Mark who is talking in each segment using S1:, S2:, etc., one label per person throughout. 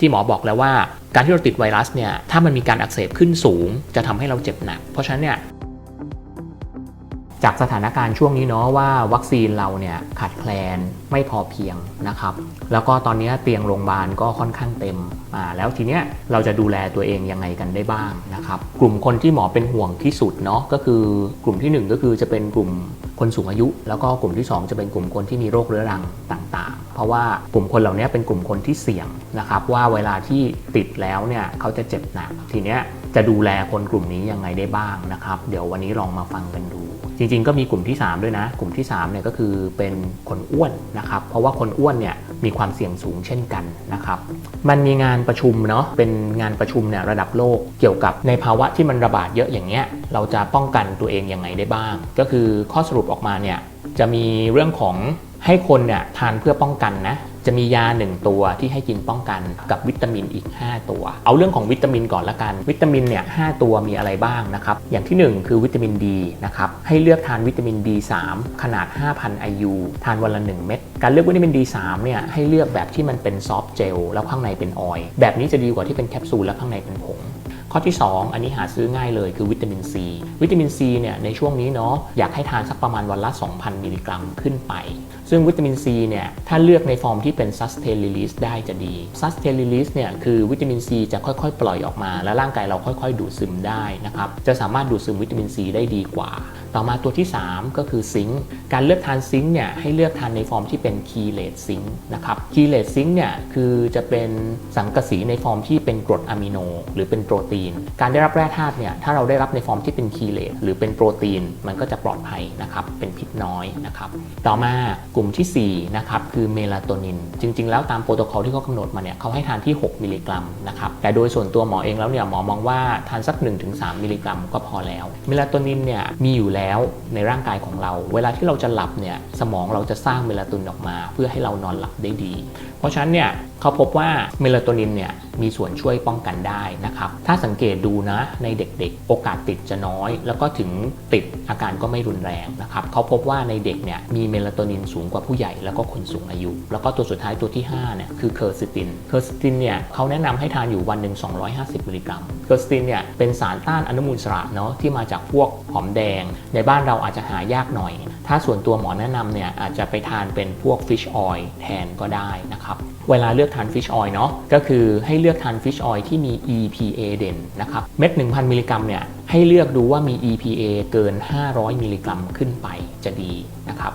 S1: ที่หมอบอกแล้วว่า การที่เราติดไวรัสเนี่ยถ้ามันมีการอักเสบขึ้นสูง จะทำให้เราเจ็บหนัก เพราะฉะนั้นเนี่ยจากสถานการณ์ช่วงนี้เนาะว่าวัคซีนเราเนี่ยขาดแคลนไม่พอเพียงนะครับ แล้วก็ตอนนี้เตียงโรงพยาบาลก็ค่อนข้างเต็มอ่าแล้วทีเนี้ยเราจะดูแลตัวเองยังไงกันได้บ้างนะครับ กลุ่มคนที่หมอเป็นห่วงที่สุดเนาะก็คือกลุ่มที่หนึ่งก็คือจะเป็นกลุ่ม คนสูงอายุ แล้วก็กลุ่มที่สองจะเป็นกลุ่มคนที่มีโรคเรื้อรังต่างๆ เพราะว่ากลุ่มคนเหล่านี้เป็นกลุ่มคนที่เสี่ยงนะครับว่าเวลาที่ติดแล้วเนี่ยเขาจะเจ็บหนักทีเนี้ยจะดูแลคนกลุ่มนี้ยังไงได้บ้างนะครับ เดี๋ยววันนี้ลองมาฟังกันดู จริงๆ ก็มีกลุ่มที่ 3 ด้วยนะ กลุ่มที่3เนี่ยก็คือเป็นคนอ้วนนะครับ เพราะว่าคนอ้วนเนี่ยมีความเสี่ยงสูงเช่นกันนะครับ มันมีงานประชุมเนาะ เป็นงานประชุมเนี่ยระดับโลกเกี่ยวกับในภาวะที่มันระบาดเยอะอย่างเงี้ย เราจะป้องกันตัวเองยังไงได้บ้าง ก็คือข้อสรุปออกมาเนี่ยจะมีเรื่องของให้คนเนี่ยทานเพื่อป้องกันนะ จะมียา 1 ตัวที่ให้กินป้องกันกับวิตามินอีก 5 ตัว เอาเรื่องของวิตามินก่อนละกัน วิตามินเนี่ยหตัวมีอะไรบ้างนะครับ อย่างที่ 1 คือวิตามินดีนะครับให้เลือกทานวิตามิน D3 ขนาด 5,000 IU ทานวันละ 1 เม็ดการเลือกวิตามิน D3 เนี่ยให้เลือกแบบที่มันเป็นซอฟต์เจลแล้วข้างในเป็นออยล์แบบนี้จะดีกว่าที่เป็นแคปซูลแล้วข้างในเป็นผงข้อที่ 2 อันนี้หาซื้อง่ายเลยคือวิตามินซีวิตามินซีเนี่ยในช่วงนี้เนาะอยากให้ทานสักประมาณวันละ 2,000 มิลลิกรัมขึ้นไป ซึ่งวิตามินซีเนี่ยถ้าเลือกในฟอร์มที่เป็น sustained release ได้จะดี sustained release เนี่ยคือวิตามินซีจะค่อยๆ ปล่อยออกมา และร่างกายเราค่อยๆ ดูดซึมได้นะครับจะสามารถดูดซึมวิตามินซีได้ดีกว่า ต่อมาตัวที่ 3 ก็คือซิงค์การเลือกทานซิงค์เนี่ยให้เลือกทานในฟอร์มที่เป็นคีเลตซิงค์นะครับคีเลตซิงค์เนี่ยคือจะเป็นสังกะสีในฟอร์มที่เป็นกรดอะมิโน หรือเป็นโปรตีน การได้รับแร่ธาตุเนี่ยถ้าเราได้รับในฟอร์มที่เป็นคีเลตหรือเป็นโปรตีน มันก็จะปลอดภัยนะครับเป็นพิษน้อยนะครับต่อมากลุ่มที่ 4 นะครับ คือเมลาโทนิน จริง ๆ แล้วตามโปรโตคอลที่เขากำหนดมาเนี่ยเขาให้ทานที่ 6 มิลลิกรัมนะครับ แต่โดยส่วนตัวหมอเองแล้วเนี่ยหมอมองว่าทานสัก 1-3 มิลลิกรัมก็พอแล้ว เมลาโทนินเนี่ยมีอยู่แล้วในร่างกายของเรา เวลาที่เราจะหลับเนี่ยสมองเราจะสร้างเมลาโทนินออกมา เพื่อให้เรานอนหลับได้ดีเพราะฉะนั้นเนี่ยเขาพบว่าเมลาโทนินเนี่ยมีส่วนช่วยป้องกันได้นะครับ ถ้าสังเกตดูนะในเด็กๆ โอกาสติดจะน้อย แล้วก็ถึงติดอาการก็ไม่รุนแรงนะครับเขาพบว่าในเด็กเนี่ยมีเมลาโทนินสูงกว่าผู้ใหญ่แล้วก็คนสูงอายุ แล้วก็ตัวสุดท้ายตัวที่5เนี่ยคือเคอร์ซิติน เคอร์ซิตินเนี่ยเขาแนะนำให้ทานอยู่วันหนึ่ง250 มิลลิกรัม เคอร์ซิตินเนี่ยเป็นสารต้านอนุมูลอิสระเนาะที่มาจากพวกหอมแดง ในบ้านเราอาจจะหายากหน่อย ถ้าส่วนตัวหมอแนะนำเนี่ยอาจจะไปทานเป็นพวกฟิชออยล์แทนก็ได้นะครับเวลาเลือกทานฟิชออยล์เนาะก็คือให้เลือกทานฟิชออยล์ที่มี EPA เด่นนะครับ เม็ด 1,000 มิลลิกรัมเนี่ยให้เลือกดูว่ามี EPA เกิน 500 มิลลิกรัมขึ้นไปจะดีนะครับ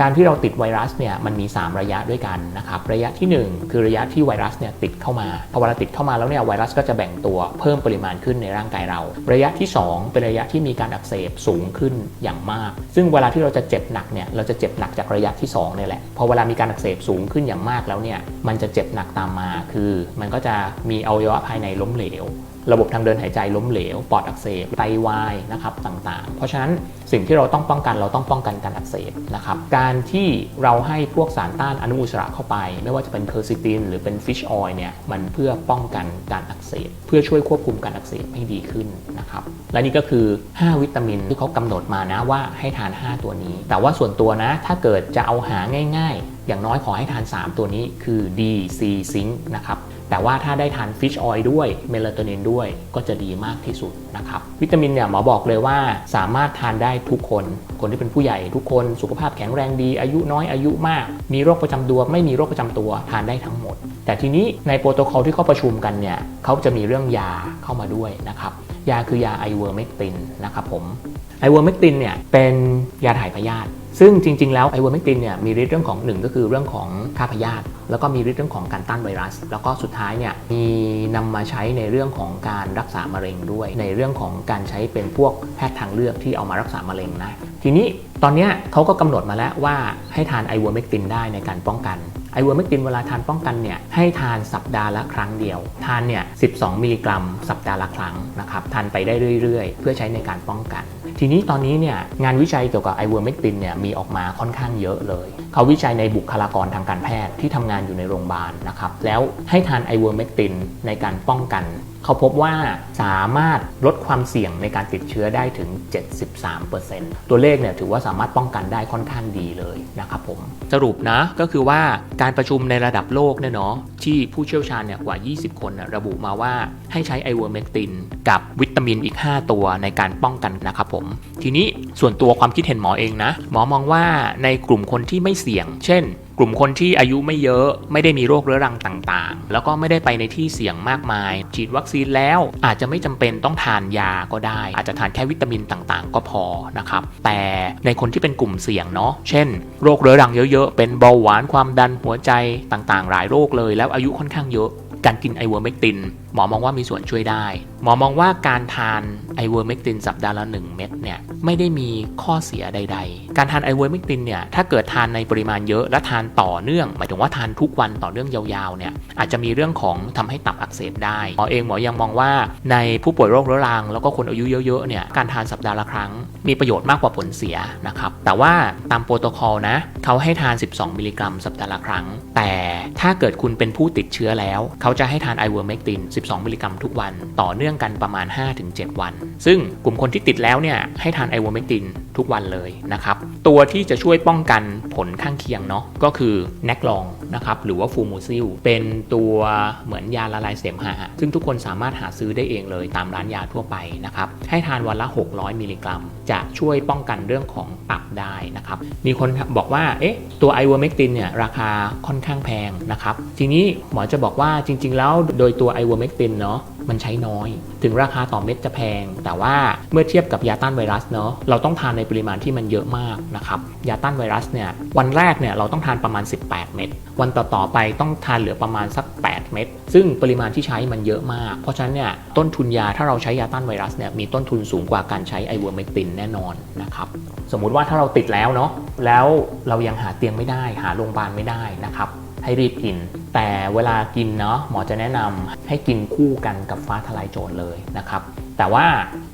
S1: การที่เราติดไวรัสเนี่ยมันมี 3 ระยะด้วยกันนะครับระยะที่ 1 คือระยะที่ไวรัสเนี่ยติดเข้ามาพอเวลาติดเข้ามาแล้วเนี่ยไวรัสก็จะแบ่งตัวเพิ่มปริมาณขึ้นในร่างกายเรา ระยะที่ 2 เป็นระยะที่มีการอักเสบสูงขึ้นอย่างมาก ซึ่งเวลาที่เราจะเจ็บหนักเนี่ยเราจะเจ็บหนักจากระยะที่2เนี่ยแหละพอเวลามีการอักเสบสูงขึ้นอย่างมากแล้วเนี่ยมันจะเจ็บหนักตามมาคือ มันก็จะมีอวัยวะภายในล้มเหลว ระบบทางเดินหายใจล้มเหลว ปอดอักเสบไตวายนะครับต่างๆ เพราะฉะนั้นสิ่งที่เราต้องป้องกันเราต้องป้องกันการอักเสบนะครับ การที่เราให้พวกสารต้านอนุมูลอิสระเข้าไป ไม่ว่าจะเป็นเคอร์ซิตินหรือเป็นฟิชออยล์เนี่ยมันเพื่อป้องกันการอักเสบ เพื่อช่วยควบคุมการอักเสบให้ดีขึ้นนะครับ และนี่ก็คือ 5 วิตามินที่เขากำหนดมานะว่าให้ทาน 5 ตัวนี้ แต่ว่าส่วนตัวนะถ้าเกิดจะเอาหาง่าย อย่างน้อยขอให้ทาน 3 ตัวนี้คือ D C Zinc นะครับแต่ว่าถ้าได้ทานฟิชออยล์ด้วยเมลาโทนินด้วยก็จะดีมากที่สุดนะครับวิตามินเนี่ยหมอบอกเลยว่าสามารถทานได้ทุกคน คนที่เป็นผู้ใหญ่ทุกคนสุขภาพแข็งแรงดี อายุน้อยอายุมาก มีโรคประจำตัว ไม่มีโรคประจำตัวทานได้ทั้งหมด แต่ทีนี้ในโปรโตคอลที่เขาประชุมกันเนี่ยเขาจะมีเรื่องยาเข้ามาด้วยนะครับ ยาคือยาไอเวอร์เมกตินนะครับผมไอเวอร์เมกตินเนี่ยเป็นยาถ่ายพยาธิซึ่งจริง ๆ แล้วไอเวอร์เมกตินเนี่ยมีฤทธิ์เรื่องของหนึ่งก็คือเรื่องของฆ่าพยาธิแล้วก็มีฤทธิ์เรื่องของการต้านไวรัส แล้วก็สุดท้ายเนี่ยมีนำมาใช้ในเรื่องของการรักษามะเร็งด้วย ในเรื่องของการใช้เป็นพวกแพทย์ทางเลือกที่เอามารักษามะเร็งนะทีนี้ตอนเนี้ยเขาก็กำหนดมาแล้วว่าให้ทานไอเวอร์เมกตินได้ในการป้องกัน ไอเวอร์เมกตินเวลาทานป้องกันเนี่ยให้ทานสัปดาห์ละครั้งเดียว ทานเนี่ย 12 มิลลิกรัม สัปดาห์ละครั้งนะครับ ทานไปได้เรื่อยๆ เพื่อใช้ในการป้องกัน ทีนี้ตอนนี้เนี่ยงานวิจัยเกี่ยวกับไอเวอร์เมกตินเนี่ยมีออกมาค่อนข้างเยอะเลย เขาวิจัยในบุคลากรทางการแพทย์ที่ทำงานอยู่ในโรงพยาบาลนะครับ แล้วให้ทานไอเวอร์เมกตินในการป้องกัน เขาพบว่าสามารถลดความเสี่ยงในการติดเชื้อได้ถึง 73%ตัวเลขเนี่ยถือว่าสามารถป้องกันได้ค่อนข้างดีเลยนะครับผม สรุปนะก็คือว่าการประชุมในระดับโลกเนี่ยเนาะที่ผู้เชี่ยวชาญเนี่ยกว่า 20 คนนะระบุมาว่าให้ใช้ไอเวอร์เมกตินกับวิตามินอีก 5 ตัวในการป้องกันนะครับผม ทีนี้ส่วนตัวความคิดเห็นหมอเองนะ หมอมองว่าในกลุ่มคนที่ไม่เสี่ยง เช่น กลุ่มคนที่อายุไม่เยอะไม่ได้มีโรคเรื้อรังต่างๆ แล้วก็ไม่ได้ไปในที่เสี่ยงมากมาย ฉีดวัคซีนแล้วอาจจะไม่จำเป็นต้องทานยาก็ได้ อาจจะทานแค่วิตามินต่างๆ ก็พอนะครับ แต่ในคนที่เป็นกลุ่มเสี่ยงเนาะเช่น โรคเรื้อรังเยอะๆ เป็นเบาหวานความดันหัวใจต่างๆ หลายโรคเลย แล้วอายุค่อนข้างเยอะ การกินไอเวอร์เมกติน หมอมองว่ามีส่วนช่วยได้ หมอมองว่าการทานไอเวอร์เมกตินสัปดาห์ละ 1 เม็ดเนี่ยไม่ได้มีข้อเสียใด ๆ การทานไอเวอร์เมกตินเนี่ยถ้าเกิดทานในปริมาณเยอะและทานต่อเนื่อง หมายถึงว่าทานทุกวันต่อเนื่องยาวๆเนี่ยอาจจะมีเรื่องของทำให้ตับอักเสบได้หมอเองหมอยังมองว่าในผู้ป่วยโรคเรื้อรัง แล้วก็คนอายุเยอะๆเนี่ยการทานสัปดาห์ละครั้ง มีประโยชน์มากกว่าผลเสียนะครับแต่ว่าตามโปรโตคอลนะเขาให้ทาน 12 มิลลิกรัมสัปดาห์ละครั้ง แต่ถ้าเกิดคุณเป็นผู้ติดเชื้อแล้ว เขาจะให้ทานไอเวอร์เมกติน12 มิลลิกรัมทุกวัน ต่อเนื่องกันประมาณ 5-7 วัน ซึ่งกลุ่มคนที่ติดแล้วเนี่ยให้ทานไอวอร์เมกตินทุกวันเลยนะครับ ตัวที่จะช่วยป้องกันผลข้างเคียงเนาะก็คือแนกลองนะครับหรือว่าฟูมูซิลเป็นตัวเหมือนยาละลายเสมหะ ซึ่งทุกคนสามารถหาซื้อได้เองเลยตามร้านยาทั่วไปนะครับ ให้ทานวันละ 600 มิลลิกรัม จะช่วยป้องกันเรื่องของตับได้นะครับ มีคนบอกว่าเอ๊ะตัวไอเวอร์เมกตินเนี่ยราคาค่อนข้างแพงนะครับ ทีนี้หมอจะบอกว่าจริง ๆ แล้วโดยตัวไอเวอร์เมกตินเนาะ มันใช้น้อย ถึงราคาต่อเม็ดจะแพง แต่ว่าเมื่อเทียบกับยาต้านไวรัสเนาะเราต้องทานในปริมาณที่มันเยอะมากนะครับยาต้านไวรัสเนี่ยวันแรกเนี่ยเราต้องทานประมาณ 18 เม็ดวันต่อๆไปต้องทานเหลือประมาณสัก 8 เม็ดซึ่งปริมาณที่ใช้มันเยอะมาก เพราะฉะนั้นเนี่ยต้นทุนยาถ้าเราใช้ยาต้านไวรัสเนี่ยมีต้นทุนสูงกว่าการใช้ไอเวอร์เมกตินแน่นอนนะครับสมมุติว่าถ้าเราติดแล้วเนาะแล้วเรายังหาเตียงไม่ได้ หาโรงพยาบาลไม่ได้นะครับ ให้รีบกิน แต่เวลากินเนาะหมอจะแนะนำให้กินคู่กันกับฟ้าทลายโจรเลยนะครับ แต่ว่า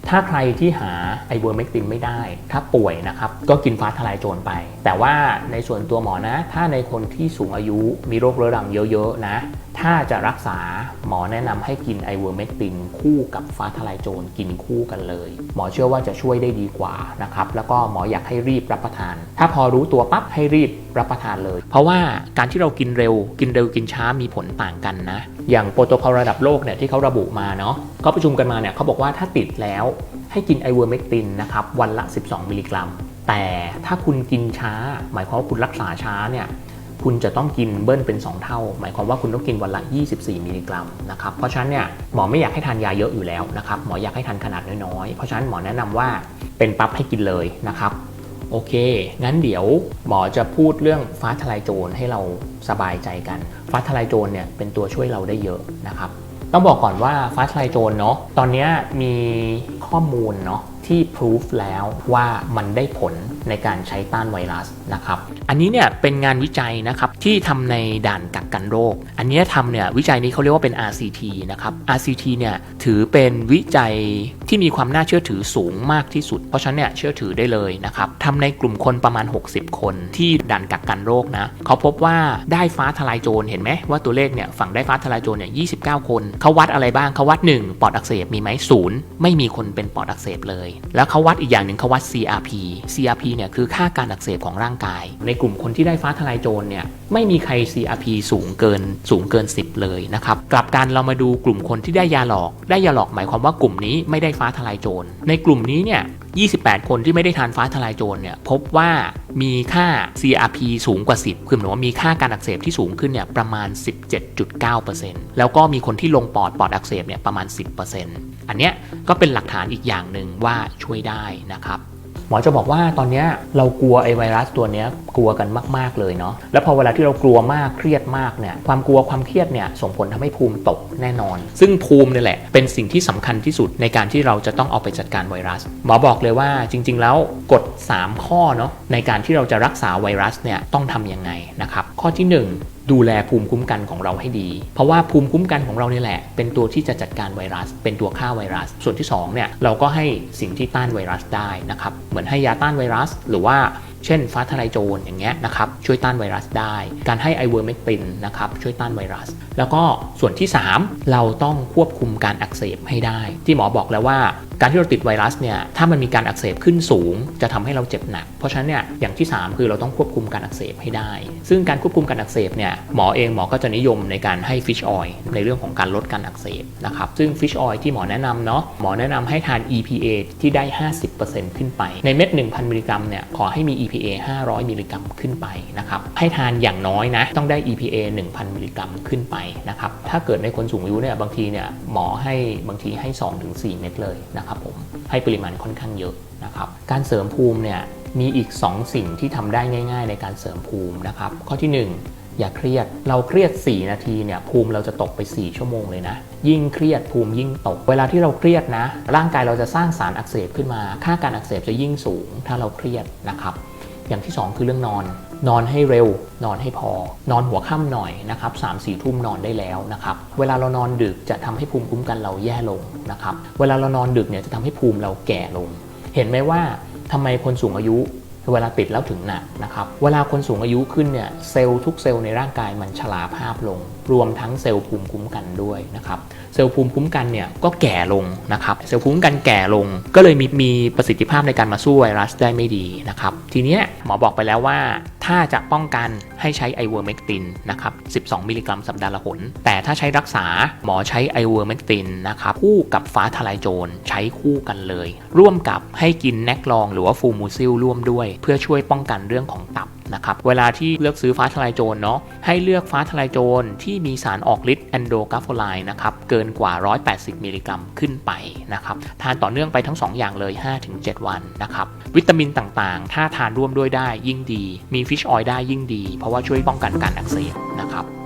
S1: ถ้าใครที่หาไอเวอร์เมกตินไม่ได้ ถ้าป่วยนะครับก็กินฟ้าทลายโจรไป แต่ว่าในส่วนตัวหมอนะ ถ้าในคนที่สูงอายุมีโรคเรื้อรังเยอะๆนะ ถ้าจะรักษาหมอแนะนำให้กินไอเวอร์เมกตินคู่กับฟ้าทลายโจรกินคู่กันเลย หมอเชื่อว่าจะช่วยได้ดีกว่านะครับแล้วก็หมออยากให้รีบรับประทาน ถ้าพอรู้ตัวปั๊บให้รีบรับประทานเลย เพราะว่าการที่เรากินเร็ว กินเร็วกินช้ามีผลต่างกันนะอย่างโปรโตคอลระดับโลกเนี่ยที่เขาระบุมาเนาะเขาประชุมกันมาเนี่ยเขาบอกว่าถ้าติดแล้วให้กินไอเวอร์เมกตินนะครับวันละ 12 มิลลิกรัม แต่ถ้าคุณกินช้า หมายความว่าคุณรักษาช้าเนี่ยคุณจะต้องกินเบิ้ลเป็น 2 เท่า หมายความว่าคุณต้องกินวันละ 24 มิลลิกรัมนะครับเพราะฉะนั้นเนี่ยหมอไม่อยากให้ทานยาเยอะอยู่แล้วนะครับหมออยากให้ทานขนาดน้อยๆ เพราะฉะนั้นหมอแนะนำว่าเป็นปั๊บให้กินเลยนะครับ โอเค งั้นเดี๋ยวหมอจะพูดเรื่องฟ้าทลายโจรให้เราสบายใจกัน ฟ้าทลายโจรเนี่ยเป็นตัวช่วยเราได้เยอะนะครับ ต้องบอกก่อนว่าฟ้าทลายโจรเนาะ ตอนนี้มีข้อมูลเนาะ ที่พิสูจแล้วว่ามันได้ผลในการใช้ต้านไวรัสนะครับ อันนี้เนี่ยเป็นงานวิจัยนะครับที่ทำในด่านกักกันโรค อันนี้ทำเนี่ยวิจัยนี้เขาเรียกว่าเป็น RCT นะครับ RCT เนี่ยถือเป็นวิจัยที่มีความน่าเชื่อถือสูงมากที่สุด เพราะฉะนั้นเนี่ยเชื่อถือได้เลยนะครับทำในกลุ่มคนประมาณ 60 คนที่ด่านกักกันโรคนะเขาพบว่าได้ฟ้าทลายโจรเห็นไหมว่าตัวเลขเนี่ยฝั่งได้ฟ้าทลายโจรเนี่ย29 คนเขาวัดอะไรบ้างเขาวัด 1 ปอดอักเสบมีไหมศูนย์ไม่มีคนเป็นปอดอักเสบเลยแล้วเขาวัดอีกอย่างหนึ่งเขาวัด CRP CRP เนี่ยคือค่าการอักเสบของร่างกาย ในกลุ่มคนที่ได้ฟ้าทลายโจรเนี่ยไม่มีใคร CRP สูงเกินสูงเกิน 10 เลยนะครับกลับกันเรามาดูกลุ่มคนที่ได้ยาหลอก ได้ยาหลอกหมายความว่ากลุ่มนี้ไม่ได้ฟ้าทลายโจรในกลุ่มนี้เนี่ย 28 คนที่ไม่ได้ทานฟ้าทลายโจรเนี่ยพบว่ามีค่า CRP สูงกว่า 10 คือหมายว่ามีค่าการอักเสบที่สูงขึ้นเนี่ยประมาณ 17.9%แล้วก็มีคนที่ลงปอดปอดอักเสบเนี่ยประมาณ 10%อันเนี้ยก็เป็นหลักฐานอีกอย่างหนึ่งว่าช่วยได้นะครับ หมอจะบอกว่าตอนนี้เรากลัวไอไวรัสตัวนี้กลัวกันมาก ๆ เลยเนาะแล้วพอเวลาที่เรากลัวมากเครียดมากเนี่ยความกลัวความเครียดเนี่ยส่งผลทำให้ภูมิตกแน่นอน ซึ่งภูมินี่แหละเป็นสิ่งที่สำคัญที่สุดในการที่เราจะต้องเอาไปจัดการไวรัส หมอบอกเลยว่าจริง ๆ แล้วกฎ 3 ข้อเนาะในการที่เราจะรักษาไวรัสเนี่ยต้องทำยังไงนะครับข้อที่ 1 ดูแลภูมิคุ้มกันของเราให้ดี เพราะว่าภูมิคุ้มกันของเราเนี่ยแหละ เป็นตัวที่จะจัดการไวรัส เป็นตัวฆ่าไวรัส ส่วนที่2เนี่ยเราก็ให้สิ่งที่ต้านไวรัสได้นะครับ เหมือนให้ยาต้านไวรัส หรือว่าเช่นฟ้าทลายโจรอย่างเงี้ยนะครับช่วยต้านไวรัสได้ การให้ไอเวอร์เมกตินนะครับช่วยต้านไวรัส แล้วก็ส่วนที่ 3 เราต้องควบคุมการอักเสบให้ได้ ที่หมอบอกแล้วว่า การที่เราติดไวรัสเนี่ยถ้ามันมีการอักเสบขึ้นสูง จะทำให้เราเจ็บหนัก เพราะฉะนั้นเนี่ยอย่างที่ 3 คือเราต้องควบคุมการอักเสบให้ได้ ซึ่งการควบคุมการอักเสบเนี่ยหมอเองหมอก็จะนิยมในการให้ฟิชออยล์ในเรื่องของการลดการอักเสบนะครับซึ่งฟิชออยล์ที่หมอแนะนำเนาะหมอแนะนำให้ทาน EPA ที่ได้ 50%ขึ้นไป ในเม็ด 1,000 มิลลิกรัมเนี่ยขอให้มี EPA 500 มิลลิกรัมขึ้นไปนะครับให้ทานอย่างน้อยนะต้องได้ EPA 1,000 มิลลิกรัมขึ้นไปนะครับถ้าเกิดในคนสูงอายุเนี่ยบางทีเนี่ยหมอให้บางทีให้ 2-4 เม็ดเลยนะครับผมให้ปริมาณค่อนข้างเยอะนะครับการเสริมภูมิเนี่ยมีอีก 2 สิ่งที่ทำได้ง่าย ๆ ในการเสริมภูมินะครับข้อที่ 1อย่าเครียด เราเครียด 4 นาทีเนี่ยภูมิเราจะตกไป 4 ชั่วโมงเลยนะ ยิ่งเครียดภูมิยิ่งตก เวลาที่เราเครียดนะ ร่างกายเราจะสร้างสารอักเสบขึ้นมา ค่าการอักเสบจะยิ่งสูง ถ้าเราเครียดนะครับ อย่างที่ 2 คือเรื่องนอน นอนให้เร็วนอนให้พอ นอนหัวค่ำหน่อยนะครับสามสี่ทุ่มนอนได้แล้วนะครับ เวลาเรานอนดึกจะทำให้ภูมิคุ้มกันเราแย่ลงนะครับ เวลาเรานอนดึกเนี่ยจะทำให้ภูมิเราแก่ลง เห็นไหมว่าทำไมคนสูงอายุเวลาติดแล้วถึงหนักนะครับ เวลาคนสูงอายุขึ้นเนี่ยเซลล์ทุกเซลล์ในร่างกายมันชราภาพลง รวมทั้งเซลล์ภูมิคุ้มกันด้วยนะครับเซลล์ภูมิคุ้มกันเนี่ยก็แก่ลงนะครับเซลล์ภูมิคุ้มกันแก่ลง ก็เลยมีมีประสิทธิภาพในการมาสู้ไวรัสได้ไม่ดีนะครับทีเนี้ยหมอบอกไปแล้วว่าถ้าจะป้องกันให้ใช้ไอเวอร์เมกตินนะครับ 12 มิลลิกรัมสัปดาห์ละหน แต่ถ้าใช้รักษาหมอใช้ไอเวอร์เมกตินนะครับคู่กับฟ้าทลายโจรใช้คู่กันเลย ร่วมกับให้กินแนกลองหรือว่าฟูมูซิลร่วมด้วย เพื่อช่วยป้องกันเรื่องของตับ นะครับ เวลาที่เลือกซื้อฟ้าทลายโจรเนาะ ให้เลือกฟ้าทลายโจรที่มีสารออกฤทธิ์แอนโดกาโฟไลน์นะครับ เกินกว่า 180 มิลลิกรัมขึ้นไปนะครับ ทานต่อเนื่องไปทั้ง 2 อย่างเลย 5-7 วันนะครับ วิตามินต่างๆ ถ้าทานร่วมด้วยได้ยิ่งดี มีฟิชออยล์ได้ยิ่งดี เพราะว่าช่วยป้องกันการอักเสบนะครับ